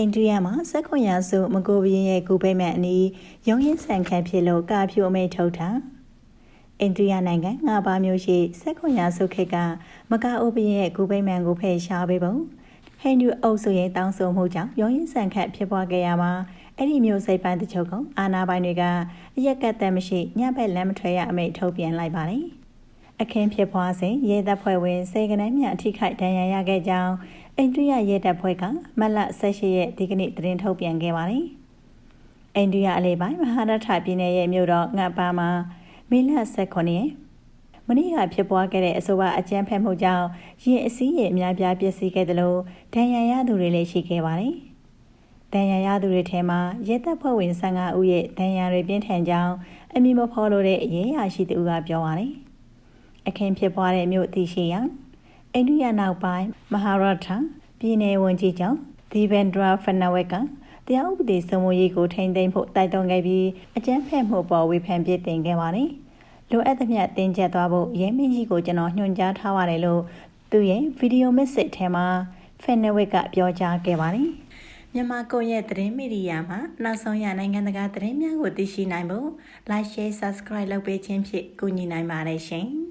အိန္ဒိယမှာစက်ခွန်ရစုမကိုဘရင်ရဲ့ဂူပိတ်မဲ့အနီးရုံးရင်ဆန်ခတ်ဖြစ်လို့ကာဖြူအမိတ်ထုတ်တာအိန္ဒိယနိုင်ငံငါးပါးမျိုးရှိစက်ခွန်ရစုခေတ်ကမကာအိုဘရင်ရဲ့ဂူပိတ်မှန်ကိုဖယ်ရှားပေးပုံဟိန္ဒူအုပ်စုရဲ့တောင်းဆိုမှုကြောင့်ရုံးရင်ဆန်ခတ်ဖြစ်ပွားခဲ့ရမှာအဲ့ဒီမျိုးစိတ်ပိုင်းတချို့ကအာနာပိုင်တွေကအရက်ကတ်သက်မရှိညဘက်လမ်းမထွက်ရအမိတ်ထုတ်ပြန်လိုက်ပါတယ် အခင်းဖြစ်ပွားစဉ်ရဲတပ်ဖွဲ့ဝင်စေကနန်းမြအထိခိုက်ဒဏ်ရာရခဲ့ကြောင်းအိန္ဒိယရဲတပ်ဖွဲ့ကမတ်လ18ရက်ဒီကနေ့သတင်းထုတ်ပြန်ခဲ့ပါတယ်။အိန္ဒိယအလဲပိုင်းမဟာရထပြည်နယ်ရဲ့မြို့တော်ငတ်ပါမှာမေလ18ရက်မနေ့ကဖြစ်ပွားခဲ့တဲ့အဆိုပါအကြမ်းဖက်မှုကြောင့်ရင်အစည်းရဲ့အများပြားပျက်စီးခဲ့တယ်လို့ဒဏ်ရာရသူတွေလည်းရှိခဲ့ပါတယ်။ဒဏ်ရာရသူတွေထဲမှာရဲတပ်ဖွဲ့ဝင်15ဦးရဲ့ဒဏ်ရာတွေပြင်းထန်ကြောင်းအမည်မဖော်လို့တဲ့အရေးအရှိသူကပြောပါတယ်။ အခင်းဖြစ်ပွားတဲ့မြို့သိရှိရာအိန္ဒိယနောက်ပိုင်းမဟာရထပြည်နယ်ဝန်ကြီးချုပ်ဒီဗန်ဒရာဖနဝက်ကတရားဥပဒေစိုးမိုးရေးကိုထိန်းသိမ်းဖို့တိုက်တွန်းခဲ့ပြီးအကြမ်းဖက်မှုပေါ်ဝေဖန်ပြစ်တင်ခဲ့ပါတယ်။လိုအပ်သမျှတင်ကျက်သွားဖို့ရဲမင်းကြီးကိုကျွန်တော်ညွှန်ကြားထားပါတယ်လို့သူရဲ့ဗီဒီယိုမက်ဆေ့ထဲမှာဖနဝက်ကပြောကြားခဲ့ပါတယ်။မြန်မာကွန်ရက်သတင်းမီဒီယာမှာနောက်ဆုံးရနိုင်ငံတကာသတင်းများကိုသိရှိနိုင်ဖို့ like share subscribe လုပ်ပေးခြင်းဖြင့်ကူညီနိုင်ပါတယ်ရှင်။